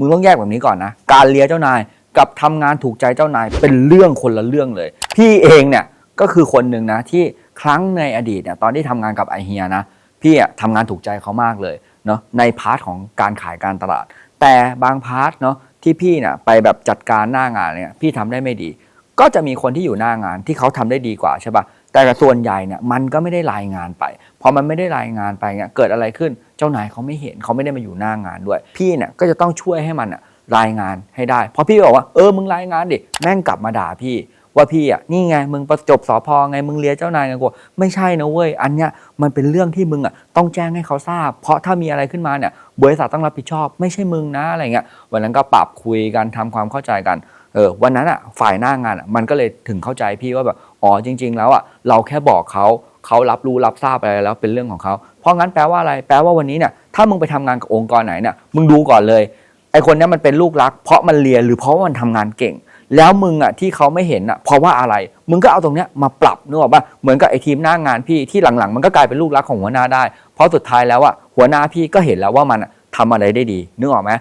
มึงต้องแยกแบบนี้ก่อนนะ การเลี้ยเจ้านายกับทำงานถูกใจเจ้านายเป็นเรื่องคนละเรื่องเลย พี่เองเนี่ยก็คือคนหนึ่งนะที่ครั้งในอดีตเนี่ยตอนที่ทำงานกับไอเฮียนะ พี่อะทำงานถูกใจเขามากเลยเนาะในพาร์ทของการขายการตลาด แต่บางพาร์ทเนาะที่พี่เนี่ยไปแบบจัดการหน้างานเนี่ยพี่ทำได้ไม่ดี ก็จะมีคนที่อยู่หน้างานที่เขาทำได้ดีกว่าใช่ปะ แต่ส่วนใหญ่เนี่ยมันก็ไม่ได้รายงานไป พอมันไม่ได้รายงานไปเนี่ยเกิดอะไรขึ้นเจ้านายเขาไม่เห็นเขาไม่ได้มาอยู่หน้างานด้วย พี่เนี่ยก็จะต้องช่วยให้มันอะรายงานให้ได้ เพราะพี่บอกว่าเออมึงรายงานดิแม่งกลับมาด่าพี่ ว่าพี่อะนี่ไงมึงประจบสอพอไงมึงเลียเจ้านายไงกูไม่ใช่นะเว้ยอันเนี้ยมันเป็นเรื่องที่มึงอะต้องแจ้งให้เขาทราบ เพราะถ้ามีอะไรขึ้นมาเนี่ยบริษัทต้องรับผิดชอบ ไม่ใช่มึงนะอะไรเงี้ยวันนั้นก็ปรับคุยกันทำความเข้าใจกันเออวันนั้นอะฝ่ายหน้างานอะมันก็เลยถึงเข้าใจพี่ว่าแบบ อ๋อจริง ๆ แล้วอะเราแค่บอกเขาเขารับรู้รับทราบอะไรแล้วเป็นเรื่องของเขาเพราะงั้นแปลว่าอะไรแปลว่าวันนี้เนี่ยถ้ามึงไปทำงานกับองค์กรไหนเนี่ยมึงดูก่อนเลยไอคนนี้มันเป็นลูกรัก เพราะมันเรียนหรือเพราะว่ามันทำงานเก่ง แล้วมึงอะที่เขาไม่เห็นอะเพราะว่าอะไร มึงก็เอาตรงเนี้ยมาปรับนึกออกป่ะเหมือนกับไอทีมหน้างานพี่ที่หลังๆ มันก็กลายเป็นลูกรักของหัวหน้าได้ เพราะสุดท้ายแล้วอะหัวหน้าพี่ก็เห็นแล้วว่ามันอะทำอะไรได้ดีนึกออกไหม